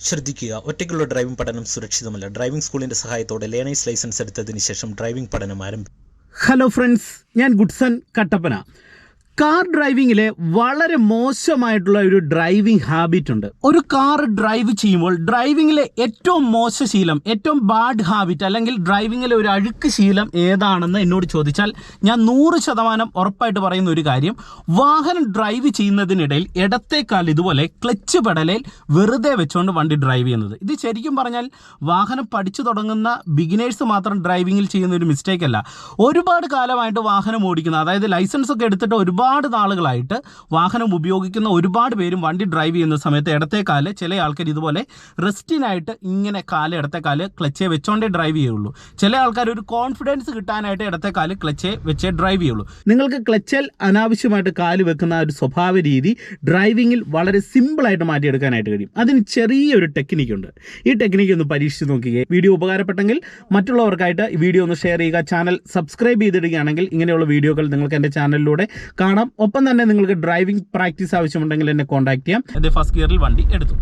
ശ്രദ്ധിക്കുക. ഒറ്റയ്ക്കുള്ള ഡ്രൈവിംഗ് പഠനം സുരക്ഷിതമല്ല. ഡ്രൈവിംഗ് സ്കൂളിന്റെ സഹായത്തോടെ ലേണേഴ്സ് ലൈസൻസ് എടുത്തതിന് ശേഷം ഡ്രൈവിംഗ് പഠനം ആരംഭിക്കും ഹലോ ഫ്രണ്ട്സ് ഞാൻ ഗുഡ്സൺ കട്ടപ്പന. കാർ ഡ്രൈവിങ്ങിലെ വളരെ മോശമായിട്ടുള്ള ഒരു ഡ്രൈവിംഗ് ഹാബിറ്റ് ഉണ്ട്. ഒരു കാർ ഡ്രൈവ് ചെയ്യുമ്പോൾ ഡ്രൈവിങ്ങിലെ ഏറ്റവും മോശ ശീലം ഏറ്റവും ബാഡ് ഹാബിറ്റ് അല്ലെങ്കിൽ ഡ്രൈവിങ്ങിലെ ഒരു അഴുക്ക് ശീലം ഏതാണെന്ന് എന്നോട് ചോദിച്ചാൽ ഞാൻ നൂറ് ശതമാനം ഉറപ്പായിട്ട് പറയുന്ന ഒരു കാര്യം വാഹനം ഡ്രൈവ് ചെയ്യുന്നതിനിടയിൽ ഇടത്തേക്കാൽ ഇതുപോലെ ക്ലച്ച് പെടലിൽ വെറുതെ വെച്ചുകൊണ്ട് വണ്ടി ഡ്രൈവ് ചെയ്യുന്നത്. ഇത് ശരിക്കും പറഞ്ഞാൽ വാഹനം പഠിച്ചു തുടങ്ങുന്ന ബിഗിനേഴ്സ് മാത്രം ഡ്രൈവിങ്ങിൽ ചെയ്യുന്ന ഒരു മിസ്റ്റേക്ക് അല്ല. ഒരുപാട് കാലമായിട്ട് വാഹനം ഓടിക്കുന്ന അതായത് ലൈസൻസ് ഒക്കെ എടുത്തിട്ട് ഒരുപാട് നാളുകളായിട്ട് വാഹനം ഉപയോഗിക്കുന്ന ഒരുപാട് പേരും വണ്ടി ഡ്രൈവ് ചെയ്യുന്ന സമയത്ത് ഇടത്തെ കാൽ ചില ആൾക്കാർ ഇതുപോലെ റെസ്റ്റിനായിട്ട് ഇങ്ങനെ കാൽ ഇടത്തെ കാൽ ക്ലച്ചേ വെച്ചോണ്ടേ ഡ്രൈവ് ചെയ്യുള്ളൂ. ചില ആൾക്കാർ ഒരു കോൺഫിഡൻസ് കിട്ടാനായിട്ട് ഇടത്തെ കാൽ ക്ലച്ചേ വെച്ചേ ഡ്രൈവ് ചെയ്യുള്ളൂ. നിങ്ങൾക്ക് ക്ലച്ചിൽ അനാവശ്യമായിട്ട് കാൽ വെക്കുന്ന ഒരു സ്വഭാവ രീതി ഡ്രൈവിങ്ങിൽ വളരെ സിമ്പിളായിട്ട് മാറ്റിയെടുക്കാനായിട്ട് കഴിയും. അതിന് ചെറിയൊരു ടെക്നിക്കുണ്ട് ഈ ടെക്നിക്ക് ഒന്ന് പരീക്ഷിച്ച് നോക്കിയേ വീഡിയോ ഉപകാരപ്പെട്ടെങ്കിൽ മറ്റുള്ളവർക്കായിട്ട് ഈ വീഡിയോ ഒന്ന് ഷെയർ ചെയ്യുക. ചാനൽ സബ്സ്ക്രൈബ് ചെയ്തിടുകയാണെങ്കിൽ ഇങ്ങനെയുള്ള വീഡിയോകൾ നിങ്ങൾക്ക് എന്റെ ചാനലിലൂടെ കാണാം. ഒപ്പം തന്നെ നിങ്ങൾക്ക് ഡ്രൈവിംഗ് പ്രാക്ടീസ് ആവശ്യമുണ്ടെങ്കിൽ എന്നെ കോൺടാക്ട് ചെയ്യാം. എന്റെ ഫസ്റ്റ് ഇയറിൽ വണ്ടി എടുത്തു.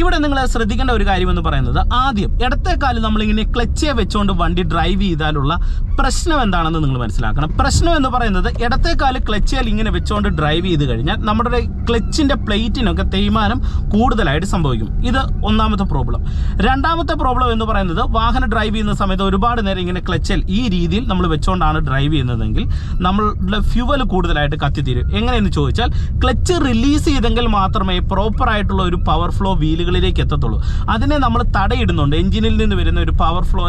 ഇവിടെ നിങ്ങൾ ശ്രദ്ധിക്കേണ്ട ഒരു കാര്യം എന്ന് പറയുന്നത് ആദ്യം ഇടത്തെ കാലം നമ്മളിങ്ങനെ ക്ലച്ചേ വെച്ചുകൊണ്ട് വണ്ടി ഡ്രൈവ് ചെയ്താലുള്ള പ്രശ്നം എന്താണെന്ന് നിങ്ങൾ മനസ്സിലാക്കണം. പ്രശ്നം എന്ന് പറയുന്നത് ഇടത്തെ കാൽ ക്ലച്ചിൽ ഇങ്ങനെ വെച്ചുകൊണ്ട് ഡ്രൈവ് ചെയ്ത് കഴിഞ്ഞാൽ നമ്മുടെ ക്ലച്ചിന്റെ പ്ലേറ്റിനൊക്കെ തേയ്മാനം കൂടുതലായിട്ട് സംഭവിക്കും. ഇത് ഒന്നാമത്തെ പ്രോബ്ലം രണ്ടാമത്തെ പ്രോബ്ലം എന്ന് പറയുന്നത് വാഹനം ഡ്രൈവ് ചെയ്യുന്ന സമയത്ത് ഒരുപാട് നേരം ഇങ്ങനെ ക്ലച്ചിൽ ഈ രീതിയിൽ നമ്മൾ വെച്ചുകൊണ്ടാണ് ഡ്രൈവ് ചെയ്യുന്നതെങ്കിൽ നമ്മളുടെ ഫ്യൂവൽ കൂടുതലായിട്ട് കത്തിത്തീരും. എങ്ങനെയെന്ന് ചോദിച്ചാൽ ക്ലച്ച് റിലീസ് ചെയ്തെങ്കിൽ മാത്രമേ പ്രോപ്പർ ആയിട്ടുള്ള ഒരു പവർ ഫ്ലോ വീലുകളിലേക്ക് എത്തത്തുള്ളൂ. അതിനെ നമ്മൾ തടയിടുന്നുണ്ട്. എഞ്ചിനിൽ നിന്ന് വരുന്ന ഒരു പവർ ഫ്ലോ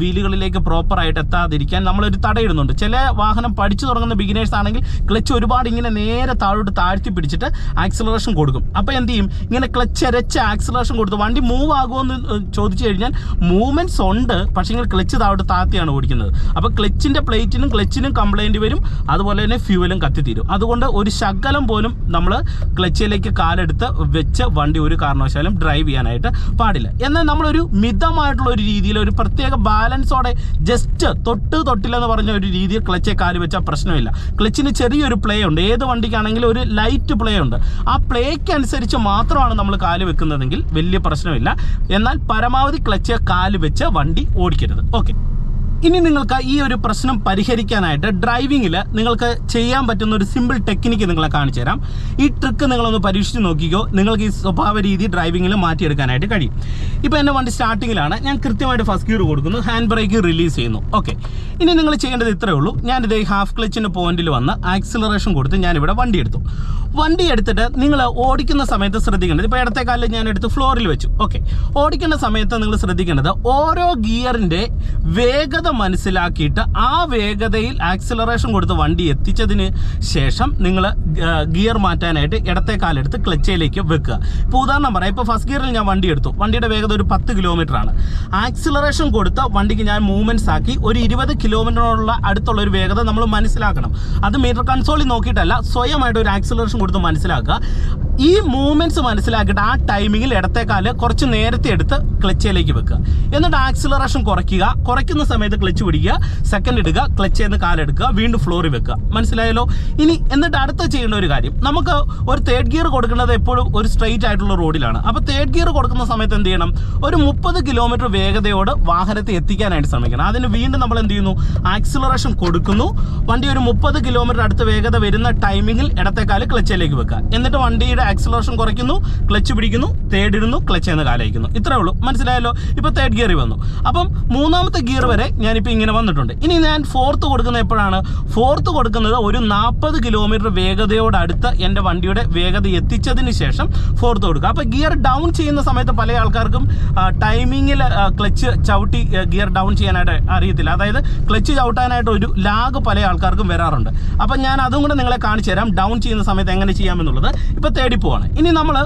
വീലുകളിലേക്ക് പ്രോപ്പർ ആയിട്ട് എത്താതിരിക്കാൻ നമ്മളൊരു തടയിടുന്നുണ്ട്. ചില വാഹനം പഠിച്ചു തുടങ്ങുന്ന ബിഗിനേഴ്സ് ആണെങ്കിൽ ക്ലച്ച് ഒരുപാട് ഇങ്ങനെ നേരെ താഴോട്ട് താഴ്ത്തി പിടിച്ചിട്ട് ആക്സിലറേഷൻ കൊടുക്കും. അപ്പോൾ എന്ത് ചെയ്യും? ഇങ്ങനെ ക്ലച്ച് അരച്ച് ആക്സിലറേഷൻ കൊടുത്ത് വണ്ടി മൂവ് ആകുമെന്ന് ചോദിച്ചു കഴിഞ്ഞാൽ മൂവ്മെന്റ്സ് ഉണ്ട്. പക്ഷേ ഇങ്ങനെ ക്ലച്ച് താഴോട്ട് താത്തിയാണ് ഓടിക്കുന്നത്. അപ്പോൾ ക്ലച്ചിന്റെ പ്ലേറ്റിനും ക്ലച്ചിനും കംപ്ലൈന്റ് വരും. അതുപോലെ തന്നെ ഫ്യൂവലും കത്തിത്തീരും അതുകൊണ്ട് ഒരു ശകലം പോലും നമ്മൾ ക്ലച്ചിലേക്ക് കാലെടുത്ത് വെച്ച് വണ്ടി ഒരു കാരണവശാലും ഡ്രൈവ് ചെയ്യാനായിട്ട് പാടില്ല. എന്നാൽ നമ്മളൊരു മിതമായിട്ടുള്ള ഒരു രീതിയിൽ ഒരു പ്രത്യേക ബാലൻസോടെ ജസ്റ്റ് തൊട്ട് തൊട്ടില്ലെന്ന് പറഞ്ഞ ഒരു രീതിയിൽ ക്ലച്ചെ കാൽ വെച്ചാൽ പ്രശ്നമില്ല. ക്ലച്ചിന് ചെറിയൊരു പ്ലേ ഉണ്ട്. ഏത് വണ്ടിക്കാണെങ്കിലും ഒരു ലൈറ്റ് പ്ലേ ഉണ്ട്. ആ പ്ലേക്ക് അനുസരിച്ച് മാത്രമാണ് നമ്മൾ കാൽ വെക്കുന്നതെങ്കിൽ വലിയ പ്രശ്നമില്ല. എന്നാൽ പരമാവധി ക്ലച്ച് കാൽ വെച്ച് വണ്ടി ഓടിക്കരുത്. ഓക്കെ ഇനി നിങ്ങൾക്ക് ഈ ഒരു പ്രശ്നം പരിഹരിക്കാനായിട്ട് ഡ്രൈവിങ്ങിൽ നിങ്ങൾക്ക് ചെയ്യാൻ പറ്റുന്ന ഒരു സിമ്പിൾ ടെക്നിക്ക് നിങ്ങളെ കാണിച്ചു തരാം. ഈ ട്രിക്ക് നിങ്ങളൊന്ന് പരീക്ഷിച്ച് നോക്കിക്കോ. നിങ്ങൾക്ക് ഈ സ്വഭാവ രീതി ഡ്രൈവിങ്ങിൽ മാറ്റിയെടുക്കാനായിട്ട് കഴിയും. ഇപ്പോൾ എന്റെ വണ്ടി സ്റ്റാർട്ടിങ്ങിലാണ് ഞാൻ കൃത്യമായിട്ട് ഫസ്റ്റ് ഗിയർ കൊടുക്കുന്നു. ഹാൻഡ് ബ്രേക്ക് റിലീസ് ചെയ്യുന്നു. ഓക്കെ ഇനി നിങ്ങൾ ചെയ്യേണ്ടത് ഇത്രയേ ഉള്ളൂ. ഞാൻ ഞാനിത് ഹാഫ് ക്ലച്ചിന്റെ പോയിന്റിൽ വന്ന് ആക്സിലറേഷൻ കൊടുത്ത് ഞാനിവിടെ വണ്ടി എടുത്തു. വണ്ടി എടുത്തിട്ട് നിങ്ങൾ ഓടിക്കുന്ന സമയത്ത് ശ്രദ്ധിക്കേണ്ടത് ഇപ്പോൾ ഇടത്തെ കാലിൽ ഞാൻ എടുത്ത് ഫ്ലോറിൽ വെച്ചു. ഓക്കെ ഓടിക്കുന്ന സമയത്ത് നിങ്ങൾ ശ്രദ്ധിക്കേണ്ടത് ഓരോ ഗിയറിന്റെ വേഗത മനസ്സിലാക്കിയിട്ട് ആ വേഗതയിൽ ആക്സിലറേഷൻ കൊടുത്ത് വണ്ടി എത്തിച്ചതിന് ശേഷം നിങ്ങൾ ഗിയർ മാറ്റാനായിട്ട് ഇടത്തെ കാലെടുത്ത് ക്ലച്ചയിലേക്ക് വെക്കുക. ഇപ്പോൾ ഉദാഹരണം പറയാം. ഇപ്പോൾ ഫസ്റ്റ് ഗിയറിൽ ഞാൻ വണ്ടി എടുത്തു. വണ്ടിയുടെ വേഗത ഒരു പത്ത് കിലോമീറ്റർ ആണ്. ആക്സിലറേഷൻ കൊടുത്ത വണ്ടിക്ക് ഞാൻ മൂവ്മെന്റ്സ് ആക്കി ഒരു ഇരുപത് കിലോമീറ്ററിനുള്ള അടുത്തുള്ള ഒരു വേഗത നമ്മൾ മനസ്സിലാക്കണം. അത് മീറ്റർ കൺസോളിൽ നോക്കിയിട്ടല്ല സ്വയമായിട്ട് ഒരു ആക്സിലറേഷൻ കൊടുത്ത് മനസ്സിലാക്കുക. ഈ മൂവ്മെന്റ്സ് മനസ്സിലാക്കിയിട്ട് ആ ടൈമിങ്ങിൽ ഇടത്തെ കാൽ കുറച്ച് നേരത്തെ എടുത്ത് ക്ലച്ചിലേക്ക് വെക്കുക. എന്നിട്ട് ആക്സിലറേഷൻ കുറയ്ക്കുക. കുറയ്ക്കുന്ന സമയത്ത് ക്ലച്ച് പിടിക്കുക. സെക്കൻഡ് ഇടുക. ക്ലച്ച് എന്ന് കാലെടുക്കുക വീണ്ടും ഫ്ലോറിൽ വെക്കുക. മനസ്സിലായല്ലോ? ഇനി എന്നിട്ട് അടുത്ത ചെയ്യേണ്ട ഒരു കാര്യം. നമുക്ക് ഒരു തേർഡ് ഗിയർ കൊടുക്കേണ്ടത് എപ്പോഴും ഒരു സ്ട്രെയിറ്റ് ആയിട്ടുള്ള റോഡിലാണ് അപ്പോൾ തേർഡ് ഗിയർ കൊടുക്കുന്ന സമയത്ത് എന്ത് ചെയ്യണം? ഒരു മുപ്പത് കിലോമീറ്റർ വേഗതയോട് വാഹനത്തെ എത്തിക്കാനായിട്ട് ശ്രമിക്കണം. അതിന് വീണ്ടും നമ്മൾ എന്ത് ചെയ്യുന്നു? ആക്സിലറേഷൻ കൊടുക്കുന്നു. വണ്ടി ഒരു മുപ്പത് കിലോമീറ്റർ അടുത്ത് വേഗത വരുന്ന ടൈമിങ്ങിൽ ഇടത്തേക്കാൽ ക്ലച്ചിലേക്ക് വെക്കുക. എന്നിട്ട് വണ്ടിയുടെ ആക്സിലറേഷൻ കുറയ്ക്കുന്നു ക്ലച്ച് പിടിക്കുന്നു തേർഡ് ഇടുന്നു ക്ലച്ച് എന്ന് കാലയിക്കുന്നു ഇത്രേ ഉള്ളൂ. മനസ്സിലായല്ലോ? ഇപ്പോൾ തേർഡ് ഗിയറിൽ വന്നു. അപ്പം മൂന്നാമത്തെ ഗിയർ വരെ ഞാനിപ്പോൾ ഇങ്ങനെ വന്നിട്ടുണ്ട്. ഇനി ഞാൻ ഫോർത്ത് കൊടുക്കുന്നത് എപ്പോഴാണ്? ഫോർത്ത് കൊടുക്കുന്നത് ഒരു നാൽപ്പത് കിലോമീറ്റർ വേഗതയോടടുത്ത് എന്റെ വണ്ടിയുടെ വേഗത എത്തിച്ചതിന് ശേഷം ഫോർത്ത് കൊടുക്കുക. അപ്പോൾ ഗിയർ ഡൗൺ ചെയ്യുന്ന സമയത്ത് പല ആൾക്കാർക്കും ടൈമിങ്ങിൽ ക്ലച്ച് ചവിട്ടി ഗിയർ ഡൗൺ ചെയ്യാനായിട്ട് അറിയത്തില്ല. അതായത് ക്ലച്ച് ചവിട്ടാനായിട്ട് ഒരു ലാഗ് പല ആൾക്കാർക്കും വരാറുണ്ട്. അപ്പം ഞാൻ അതും കൂടെ നിങ്ങളെ കാണിച്ചു തരാം. ഡൗൺ ചെയ്യുന്ന സമയത്ത് എങ്ങനെ ചെയ്യാമെന്നുള്ളത്. ഇപ്പോൾ തേടി പോവാണ് ഇനി നമ്മൾ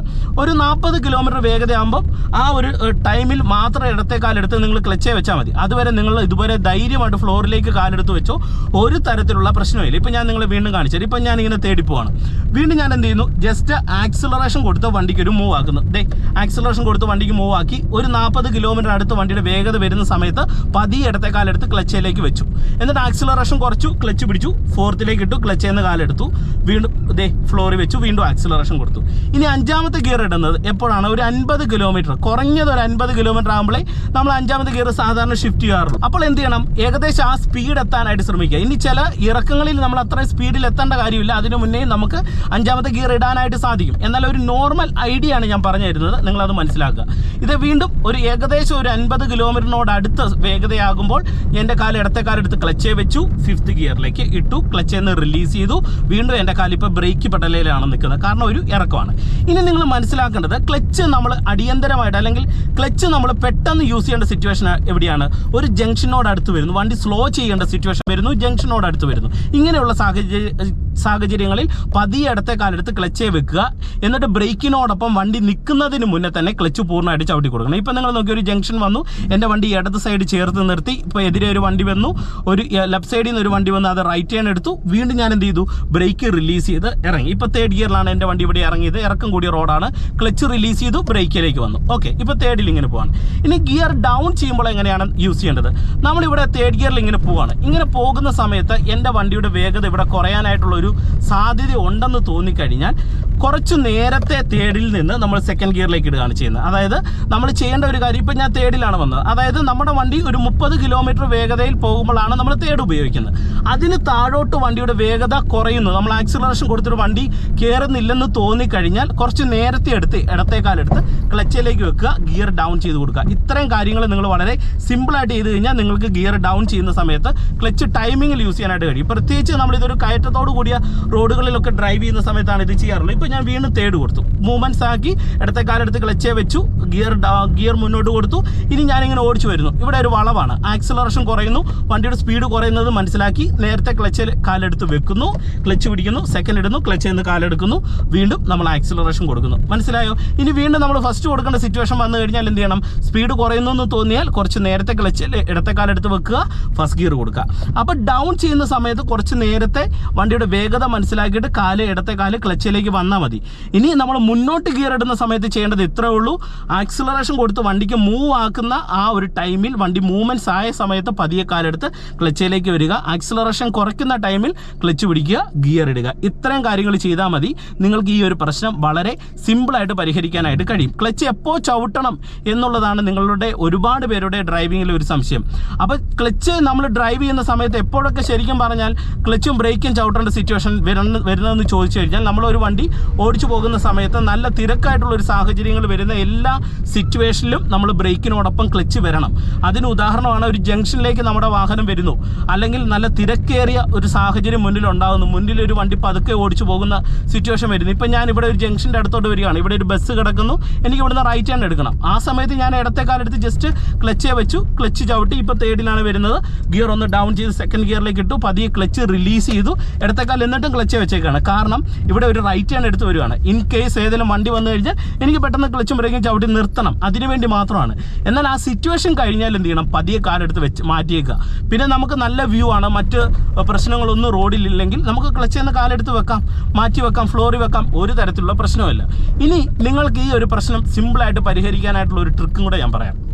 ഒരു നാൽപ്പത് കിലോമീറ്റർ വേഗതയാകുമ്പോൾ ആ ഒരു ടൈമിൽ മാത്രം ഇടത്തെ കാലെടുത്ത് നിങ്ങൾ ക്ലച്ചേ വെച്ചാൽ മതി. അതുവരെ നിങ്ങൾ ഇതുവരെ ധൈര്യമായിട്ട് ഫ്ലോറിലേക്ക് കാലെടുത്ത് വെച്ചോ. ഒരു തരത്തിലുള്ള പ്രശ്നമില്ല ഇപ്പം ഞാൻ നിങ്ങളെ വീണ്ടും കാണിച്ചത് ഇപ്പം ഞാൻ ഇങ്ങനെ തേടി പോവാണ് വീണ്ടും ഞാൻ എന്ത് ചെയ്യുന്നു? ജസ്റ്റ് ആക്സിലറേഷൻ കൊടുത്ത് വണ്ടിക്ക് ഒരു മൂവ് ആക്കുന്നു. ഡേ ആക്സിലറേഷൻ കൊടുത്ത് വണ്ടിക്ക് മൂവ് ആക്കി ഒരു നാൽപ്പത് കിലോമീറ്റർ അടുത്ത് വണ്ടിയുടെ വേഗത വരുന്ന സമയത്ത് പതിയെ ഇടത്തെ കാലെടുത്ത് ക്ലച്ചിലേക്ക് വെച്ചു. എന്നിട്ട് ആക്സിലറേഷൻ കുറച്ചു ക്ലച്ച് പിടിച്ചു ഫോർത്തിലേക്ക് ഇട്ടു ക്ലച്ചിൽ നിന്ന് കാലെടുത്തു. വീണ്ടും ദേ ഫ്ലോറിൽ വെച്ചു വീണ്ടും ആക്സിലറേഷൻ കൊടുത്തു. ഇനി അഞ്ചാമത്തെ ഗിയർ ഇടുന്നത് എപ്പോഴാണ്? ഒരു അൻപത് കിലോമീറ്റർ. കുറഞ്ഞത് ഒരു അൻപത് കിലോമീറ്റർ ആകുമ്പോഴേ നമ്മൾ അഞ്ചാമത്തെ ഗിയർ സാധാരണ ഷിഫ്റ്റ് ചെയ്യാറുള്ളൂ. അപ്പോൾ എന്ത് ചെയ്യണം? ഏകദേശം ആ സ്പീഡ് എത്താനായിട്ട് ശ്രമിക്കുക. ഇനി ചില ഇറക്കങ്ങളിൽ നമ്മൾ അത്രയും സ്പീഡിൽ എത്തേണ്ട കാര്യമില്ല. അതിനു മുന്നേ നമുക്ക് അഞ്ചാമത്തെ ഗിയർ ഇടാനായിട്ട് സാധിക്കും. എന്നാൽ ഒരു നോർമൽ ഐഡിയ ആണ് ഞാൻ പറഞ്ഞു തരുന്നത്. നിങ്ങളത് മനസ്സിലാക്കുക. ഇത് വീണ്ടും ഒരു ഏകദേശം ഒരു അൻപത് കിലോമീറ്ററിനോട് അടുത്ത് വേഗതയാകുമ്പോൾ എന്റെ കാൽ ഇടത്തെ കാലെടുത്ത് ക്ലച്ചേ വെച്ചു ഫിഫ്ത്ത് ഗിയറിലേക്ക് ഇട്ടു ക്ലച്ചേന്ന് റിലീസ് ചെയ്തു. വീണ്ടും എന്റെ കാലിപ്പോൾ ബ്രേക്ക് പെടലയിലാണ് നിൽക്കുന്നത്. കാരണം ഒരു ഇറക്കമാണ് ഇനി നിങ്ങൾ മനസ്സിലാക്കേണ്ടത് ക്ലച്ച് നമ്മൾ അടിയന്തരമായിട്ട് അല്ലെങ്കിൽ ക്ലച്ച് നമ്മൾ പെട്ടെന്ന് യൂസ് ചെയ്യേണ്ട സിറ്റുവേഷൻ എവിടെയാണ്? ഒരു ജംഗ്ഷനോട് അടുത്ത് വരുന്നു. വണ്ടി സ്ലോ ചെയ്യേണ്ട സിറ്റുവേഷൻ വരുന്നു ജംഗ്ഷനോട് അടുത്ത് വരുന്നു. ഇങ്ങനെയുള്ള സാഹചര്യ സാഹചര്യങ്ങളിൽ പതിയെ അടുത്ത കാലെടുത്ത് ക്ലച്ചേ വെക്കുക. എന്നിട്ട് ബ്രേക്കിനോടൊപ്പം വണ്ടി നിൽക്കുന്നതിന് മുന്നേ തന്നെ ക്ലച്ച് പൂർണമായിട്ട് ചവിട്ടി കൊടുക്കണം. ഇപ്പം നിങ്ങൾ നോക്കി ഒരു ജംഗ്ഷൻ വന്നു. എന്റെ വണ്ടി ഇടത് സൈഡ് ചേർത്ത് നിർത്തി. ഇപ്പോൾ എതിരെ ഒരു വണ്ടി വന്നു. ഒരു ലെഫ്റ്റ് സൈഡിൽ നിന്ന് ഒരു വണ്ടി വന്നു അത് റൈറ്റ് ടേൺ എടുത്തു. വീണ്ടും ഞാൻ എന്ത് ചെയ്തു? ബ്രേക്ക് റിലീസ് ചെയ്ത് ഇറങ്ങി. ഇപ്പോൾ തേർഡ് ഗിയറിലാണ് എന്റെ വണ്ടി ഇവിടെ ഇറങ്ങിയത്. ഇറക്കം കൂടിയ റോഡാണ്. ക്ലച്ച് റിലീസ് ചെയ്തു ബ്രേക്കിലേക്ക് വന്നു. ഓക്കെ ഇപ്പോൾ തേർഡിൽ ഇങ്ങനെ പോവാണ്. ഇനി ഗിയർ ഡൗൺ ചെയ്യുമ്പോൾ എങ്ങനെയാണ് യൂസ് ചെയ്യേണ്ടത്? നമ്മളിവിടെ തേർഡ് ഗിയറിൽ ഇങ്ങനെ പോവാണ്. ഇങ്ങനെ പോകുന്ന സമയത്ത് എന്റെ വണ്ടിയുടെ വേഗത ഇവിടെ കുറയാനായിട്ടുള്ള ഒരു സാധ്യത ഉണ്ടെന്ന് തോന്നിക്കഴിഞ്ഞാൽ കുറച്ച് നേരത്തെ തേർഡിൽ നിന്ന് നമ്മൾ സെക്കൻഡ് ഗിയറിലേക്ക് ഇടുകയാണ് ചെയ്യുന്നത്. അതായത് നമ്മൾ ചെയ്യേണ്ട ഒരു കാര്യം ഇപ്പം ഞാൻ തേർഡിലാണ് വന്നത്. അതായത് നമ്മുടെ വണ്ടി ഒരു മുപ്പത് കിലോമീറ്റർ വേഗതയിൽ പോകുമ്പോഴാണ് നമ്മൾ തേർഡ് ഉപയോഗിക്കുന്നത്. അതിന് താഴോട്ട് വണ്ടിയുടെ വേഗത കുറയുന്നു. നമ്മൾ ആക്സിലറേഷൻ കൊടുത്തിട്ട് വണ്ടി കയറുന്നില്ലെന്ന് തോന്നിക്കഴിഞ്ഞാൽ കുറച്ച് നേരത്തെ എടുത്ത് ഇടത്തേക്കാലെടുത്ത് ക്ലച്ചിലേക്ക് വെക്കുക ഗിയർ ഡൗൺ ചെയ്ത് കൊടുക്കുക. ഇത്രയും കാര്യങ്ങൾ നിങ്ങൾ വളരെ സിമ്പിളായിട്ട് ചെയ്ത് കഴിഞ്ഞാൽ നിങ്ങൾക്ക് ഗിയർ ഡൗൺ ചെയ്യുന്ന സമയത്ത് ക്ലച്ച് ടൈമിങ്ങിൽ യൂസ് ചെയ്യാനായിട്ട് കഴിയും. പ്രത്യേകിച്ച് നമ്മളിതൊരു കയറ്റത്തോട് കൂടിയ റോഡുകളിലൊക്കെ ഡ്രൈവ് ചെയ്യുന്ന സമയത്താണ് ഇത് ചെയ്യാറുള്ളത്. ഇപ്പോൾ ഞാൻ വീണ്ടും തേർഡ് കൊടുത്തു. മൂവ്മെന്റ്സ് ആക്കി ഇടത്തെ കാലെടുത്ത് ക്ലച്ചേ വെച്ചു ഗിയർ ഗിയർ മുന്നോട്ട് കൊടുത്തു. ഇനി ഞാനിങ്ങനെ ഓടിച്ചു വരുന്നു. ഇവിടെ ഒരു വളവാണ്. ആക്സിലറേഷൻ കുറയുന്നു. വണ്ടിയുടെ സ്പീഡ് കുറയുന്നത് മനസ്സിലാക്കി നേരത്തെ ക്ലച്ചിൽ കാലെടുത്ത് വെക്കുന്നു ക്ലച്ച് പിടിക്കുന്നു സെക്കൻഡ് ഇടുന്നു ക്ലച്ചിൽ നിന്ന് കാലെടുക്കുന്നു. വീണ്ടും നമ്മൾ ആക്സിലറേഷൻ കൊടുക്കുന്നു. മനസ്സിലായോ? ഇനി വീണ്ടും നമ്മൾ ഫസ്റ്റ് കൊടുക്കേണ്ട സിറ്റുവേഷൻ വന്നു കഴിഞ്ഞാൽ എന്ത് ചെയ്യണം? സ്പീഡ് കുറയുന്നു എന്ന് തോന്നിയാൽ കുറച്ച് നേരത്തെ ക്ലച്ച് ഇടത്തെ കാലെടുത്ത് വെക്കുക ഫസ്റ്റ് ഗിയർ കൊടുക്കുക. അപ്പോൾ ഡൗൺ ചെയ്യുന്ന സമയത്ത് കുറച്ച് നേരത്തെ വണ്ടിയുടെ വേഗത മനസ്സിലാക്കിയിട്ട് കാൽ ഇടത്തെ കാൽ ക്ലച്ചിലേക്ക് വന്നാൽ മതി. ഇനി നമ്മൾ മുന്നോട്ട് ഗിയർ ഇടുന്ന സമയത്ത് ചെയ്യേണ്ടത് ഇത്രേ ഉള്ളൂ. ആക്സിലറേഷൻ കൊടുത്ത് വണ്ടിക്ക് മൂവ് ആക്കുന്ന ആ ഒരു ടൈമിൽ വണ്ടി മൂവ്മെന്റ്സ് ആയ സമയത്ത് പതിയെ കാലെടുത്ത് ക്ലച്ചിലേക്ക് വരിക. ആക്സിലറേഷൻ കുറയ്ക്കുന്ന ടൈമിൽ ക്ലച്ച് പിടിക്കുക ഗിയർ ഇടുക. ഇത്രയും കാര്യങ്ങൾ ചെയ്താൽ മതി. നിങ്ങൾക്ക് ഈ ഒരു പ്രശ്നം വളരെ സിമ്പിളായിട്ട് പരിഹരിക്കാനായിട്ട് കഴിയും. ക്ലച്ച് എപ്പോൾ ചവിട്ടണം എന്നുള്ളതാണ് നിങ്ങളുടെ ഒരുപാട് പേരുടെ ഡ്രൈവിങ്ങിൽ ഒരു സംശയം. അപ്പോൾ ക്ലച്ച് നമ്മൾ ഡ്രൈവ് ചെയ്യുന്ന സമയത്ത് എപ്പോഴൊക്കെ ശരിക്കും പറഞ്ഞാൽ ക്ലച്ചും ബ്രേക്കും ചവിട്ടേണ്ട സിറ്റുവേഷൻ വരുന്ന വരുന്നതെന്ന് ചോദിച്ചു കഴിഞ്ഞാൽ നമ്മളൊരു വണ്ടി ഓടിച്ചു പോകുന്ന സമയത്ത് നല്ല തിരക്കായിട്ടുള്ള ഒരു സാഹചര്യങ്ങൾ വരുന്ന എല്ലാ സിറ്റുവേഷനിലും നമ്മൾ ബ്രേക്കിനോടൊപ്പം ക്ലച്ച് വരണം. അതിന് ഉദാഹരണമാണ് ഒരു ജംഗ്ഷനിലേക്ക് നമ്മുടെ വാഹനം വരുന്നു. അല്ലെങ്കിൽ നല്ല തിരക്കേറിയ ഒരു സാഹചര്യം മുന്നിലുണ്ടാകുന്നു മുന്നിൽ ഒരു വണ്ടി പതുക്കെ ഓടിച്ചു പോകുന്ന സിറ്റുവേഷൻ വരുന്നു. ഇപ്പം ഞാൻ ഇവിടെ ഒരു ജംഗ്ഷന്റെ അടുത്തോട്ട് വരികയാണ്. ഇവിടെ ഒരു ബസ് കിടക്കുന്നു. എനിക്ക് ഇവിടുന്ന് റൈറ്റ് ഹാൻഡ് എടുക്കണം. ആ സമയത്ത് ഞാൻ ഇടത്തെ കാലെടുത്ത് ജസ്റ്റ് ക്ലച്ചേ വെച്ചു. ക്ലച്ച് ചവിട്ടി ഇപ്പോൾ തേർഡിലാണ് വരുന്നത്. ഗിയർ ഒന്ന് ഡൗൺ ചെയ്ത് സെക്കൻഡ് ഗിയറിലേക്ക് ഇട്ടു. പതിയെ ക്ലച്ച് റിലീസ് ചെയ്തു. ഇടത്തെ കാലിൽ എന്നിട്ടും ക്ലച്ച് വെച്ചേക്കാണ്. കാരണം ഇവിടെ ഒരു റൈറ്റ് ഹാൻഡ് എടുത്ത് വരുവാണ്. ഇൻ കേസ് ഏതെങ്കിലും വണ്ടി വന്നു കഴിഞ്ഞാൽ എനിക്ക് പെട്ടെന്ന് ക്ലച്ചും ബ്രേക്കും ചവിട്ടി നിർത്തണം. അതിനു വേണ്ടി മാത്രമാണ്. എന്നാൽ ആ സിറ്റുവേഷൻ കഴിഞ്ഞാൽ എന്ത് ചെയ്യണം? പതിയെ കാലെടുത്ത് വെച്ച് മാറ്റിയേക്കുക. പിന്നെ നമുക്ക് നല്ല വ്യൂ ആണ്. മറ്റ് പ്രശ്നങ്ങളൊന്നും റോഡിലില്ലെങ്കിൽ നമുക്ക് ക്ലച്ച് എന്ന കാലെടുത്ത് വെക്കാം. മാറ്റി വെക്കാം. ഫ്ലോറി വെക്കാം. ഒരു തരത്തിലുള്ള പ്രശ്നവുമില്ല. ഇനി നിങ്ങൾക്ക് ഈ ഒരു പ്രശ്നം സിമ്പിളായിട്ട് പരിഹരിക്കാനായിട്ടുള്ള ഒരു ട്രിക്കും കൂടെ ഞാൻ പറയാം.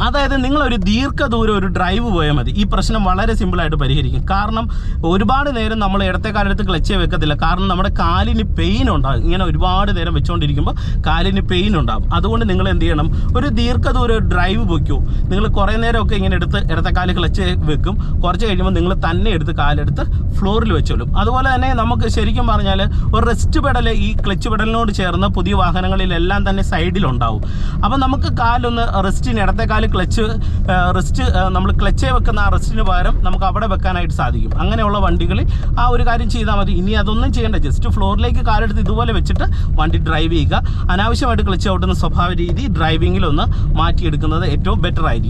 അതായത് നിങ്ങളൊരു ദീർഘദൂരം ഒരു ഡ്രൈവ് പോയാൽ മതി. ഈ പ്രശ്നം വളരെ സിമ്പിളായിട്ട് പരിഹരിക്കും. കാരണം ഒരുപാട് നേരം നമ്മൾ ഇടത്തെ കാലെടുത്ത് ക്ലച്ച് വെക്കത്തില്ല. കാരണം നമ്മുടെ കാലിന് പെയിൻ ഉണ്ടാകും. ഇങ്ങനെ ഒരുപാട് നേരം വെച്ചുകൊണ്ടിരിക്കുമ്പോൾ കാലിന് പെയിൻ ഉണ്ടാകും. അതുകൊണ്ട് നിങ്ങൾ എന്ത് ചെയ്യണം? ഒരു ദീർഘദൂരം ഡ്രൈവ് പൊയ്ക്കോ. നിങ്ങൾ കുറേ നേരമൊക്കെ ഇങ്ങനെ എടുത്ത് ഇടത്തെ കാൽ ക്ലച്ച് വെക്കും. കുറച്ച് കഴിയുമ്പോൾ നിങ്ങൾ തന്നെ എടുത്ത് കാലെടുത്ത് ഫ്ലോറിൽ വെച്ചോളും. അതുപോലെ തന്നെ നമുക്ക് ശരിക്കും പറഞ്ഞാൽ ഒരു റെസ്റ്റ് പെഡൽ ഈ ക്ലച്ച് പെഡലിനോട് ചേർന്ന് പുതിയ വാഹനങ്ങളിലെല്ലാം തന്നെ സൈഡിലുണ്ടാവും അപ്പം നമുക്ക് കാലൊന്ന് റെസ്റ്റിന് ഇടത്തെ കാൽ ക്ലച്ച് റിസ്റ്റ് നമ്മൾ ക്ലച്ചേ വെക്കുന്ന ആ റിസ്റ്റിന് പകരം നമുക്ക് അവിടെ വെക്കാനായിട്ട് സാധിക്കും. അങ്ങനെയുള്ള വണ്ടികളിൽ ആ ഒരു കാര്യം ചെയ്താൽ മതി. ഇനി അതൊന്നും ചെയ്യേണ്ട. ജസ്റ്റ് ഫ്ലോറിലേക്ക് കാലെടുത്ത് ഇതുപോലെ വെച്ചിട്ട് വണ്ടി ഡ്രൈവ് ചെയ്യുക. അനാവശ്യമായിട്ട് ക്ലച്ച് ഔട്ടുന്ന സ്വഭാവ രീതി ഡ്രൈവിങ്ങിലൊന്ന് മാറ്റിയെടുക്കുന്നത് ഏറ്റവും ബെറ്റർ ആയിരിക്കും.